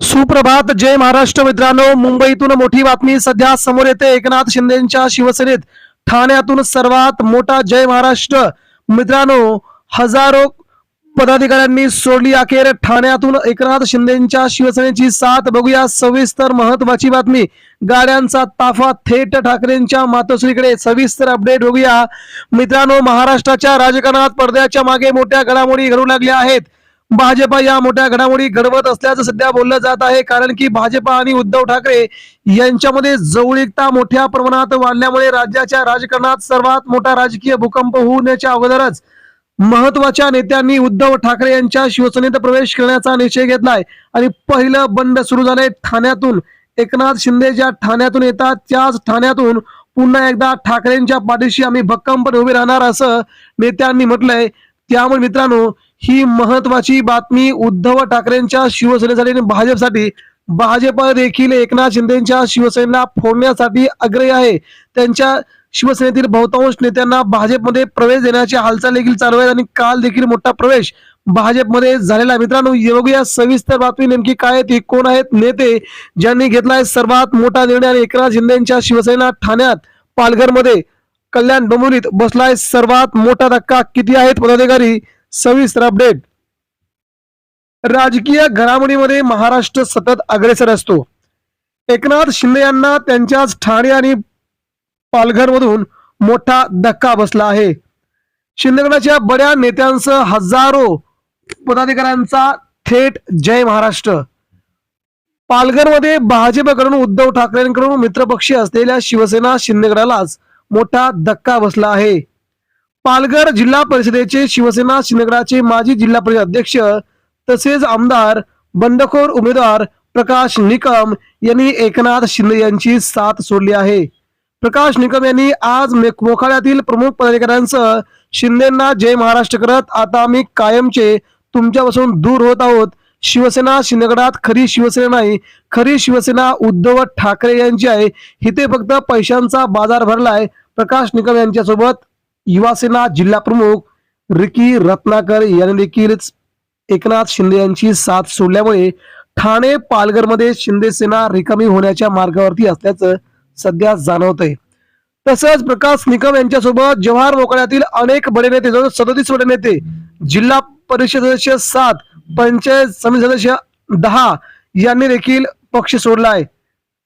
सुप्रभात जय महाराष्ट्र मित्रांनो. मुंबईतून मोठी बातमी सध्या समोर येते. एकनाथ शिंदेच्या शिवसेनेत ठाण्यातून सर्वात मोठा जय महाराष्ट्र. मित्रांनो हजारो पदाधिकाऱ्यांनी सोडली अखेर ठाण्यातून एकनाथ शिंदेच्या शिवसेनेची साथ. बघूया सविस्तर महत्वाची बातमी. गाड्यांचा ताफा थेट ठाकरेंच्या मातोश्रीकडे. सविस्तर अपडेट बघूया. मित्रांनो महाराष्ट्राच्या राजकारणात पडद्याच्या मागे मोठ्या घडामोडी घडू लागल्या आहेत. भाजपा या मोठ्या घडामोडी घडवत असल्याचं सध्या बोललं जात आहे. कारण की भाजपा आणि उद्धव ठाकरे यांच्यामध्ये जवळीकता मोठ्या प्रमाणात वाढल्यामुळे राज्याच्या राजकारणात सर्वात मोठा राजकीय भूकंप होण्याच्या अगोदरच महत्त्वाच्या नेत्यांनी उद्धव ठाकरे यांच्या शिवसेनेत प्रवेश करण्याचा निश्चय घेतलाय. आणि पहिलं बंड सुरू झालंय ठाण्यातून. एकनाथ शिंदे ज्या ठाण्यातून येतात त्याच ठाण्यातून पुन्हा एकदा ठाकरेंच्या पाठीशी आम्ही भक्कमपणे उभे राहणार असं नेत्यांनी म्हटलंय. त्यामुळे मित्रांनो ही महत्वाची बातमी उद्धव ठाकरेंच्या शिवसेनेसाठी आणि भाजपसाठी भाजप देखील एकनाथ शिंदेच्या शिवसेनेला फोडण्यासाठी आग्रही आहे. त्यांच्या शिवसेनेतील बहुतांश नेत्यांना भाजपमध्ये प्रवेश देण्याची हालचाल देखील चालू आहेत आणि काल देखील मोठा प्रवेश भाजपमध्ये झालेला मित्रांनो या सविस्तर बातमी नेमकी काय आहे ती कोण आहेत नेते ज्यांनी घेतला आहे सर्वात मोठा निर्णय आणि एकनाथ शिंदेच्या शिवसेना ठाण्यात पालघरमध्ये कल्याण डोंबिवलीत बसलाय सर्वात मोठा धक्का किती आहेत पदाधिकारी? सविस्तर अपडेट. राजकीय घडामोडीमध्ये महाराष्ट्र सतत अग्रेसर असतो. एकनाथ शिंदे यांना त्यांच्याच ठाणे आणि पालघरमधून मोठा धक्का बसला आहे. शिंदेगडाच्या बड्या नेत्यांसह हजारो पदाधिकाऱ्यांचा थेट जय महाराष्ट्र. पालघरमध्ये भाजपकडून उद्धव ठाकरेंकडून मित्रपक्षी असलेल्या शिवसेना शिंदेगडालाच मोठा धक्का बसला आहे. पालघर जिल्हा परिषदेचे शिवसेना शिंदेगडाचे माजी जिल्हा परिषद अध्यक्ष तसेच आमदार बंडखोर उमेदवार प्रकाश निकम यांनी एकनाथ शिंदे यांची साथ सोडली आहे. प्रकाश निकम यांनी आज मोखाड्यातील प्रमुख पदाधिकाऱ्यांसह शिंदेना जय महाराष्ट्र करत आता आम्ही कायमचे तुमच्यापासून दूर होत आहोत. शिवसेना शिंदेगडात खरी शिवसेना नाही खरी शिवसेना उद्धव ठाकरे यांची आहे. इथे फक्त पैशांचा बाजार भरलाय. प्रकाश निकम यांच्यासोबत युवासेना जिल्हा प्रमुख रिकी रत्नाकर यांनी देखील एकनाथ शिंदे यांची साथ सोडल्यामुळे ठाणे पालघरमध्ये शिंदे सेना रिकामी होण्याच्या मार्गावरती असल्याचं सध्या जाणवत आहे तसंच प्रकाश निकम यांच्यासोबत जव्हार मोकळ्यातील अनेक बडे नेते जवळ सदतीस बडे नेते जिल्हा परिषद सदस्य सात पंचायत समिती सदस्य दहा यांनी देखील पक्ष सोडलाय.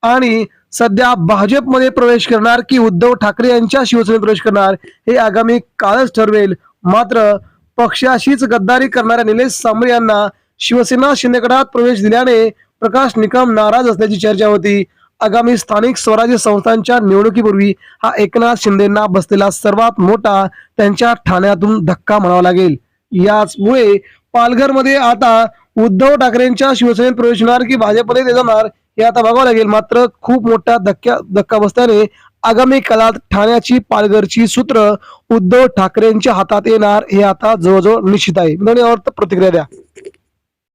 आणि सध्या भाजपमध्ये प्रवेश करणार की उद्धव ठाकरे यांच्या शिवसेनेत प्रवेश करणार हे आगामी काळच ठरवेल. मात्र पक्षाशीच गद्दारी करणाऱ्या निलेश सांबरे यांना शिवसेना शिंदेगडात प्रवेश दिल्याने प्रकाश निकम नाराज असल्याची चर्चा होती. आगामी स्थानिक स्वराज्य संस्थांच्या निवडणुकीपूर्वी हा एकनाथ शिंदेना बसलेला सर्वात मोठा त्यांच्या ठाण्यातून धक्का म्हणावा लागेल. याचमुळे पालघरमध्ये आता उद्धव ठाकरेंच्या शिवसेनेत प्रवेश होणार की भाजपमध्ये ते जाणार हे आता बघावं लागेल. मात्र खूप मोठा धक्का धक्का बसल्याने आगामी काळात ठाण्याची पालघरची सूत्र उद्धव ठाकरेंच्या हातात येणार हे आता जवळजवळ निश्चित आहे. यावर प्रतिक्रिया द्या.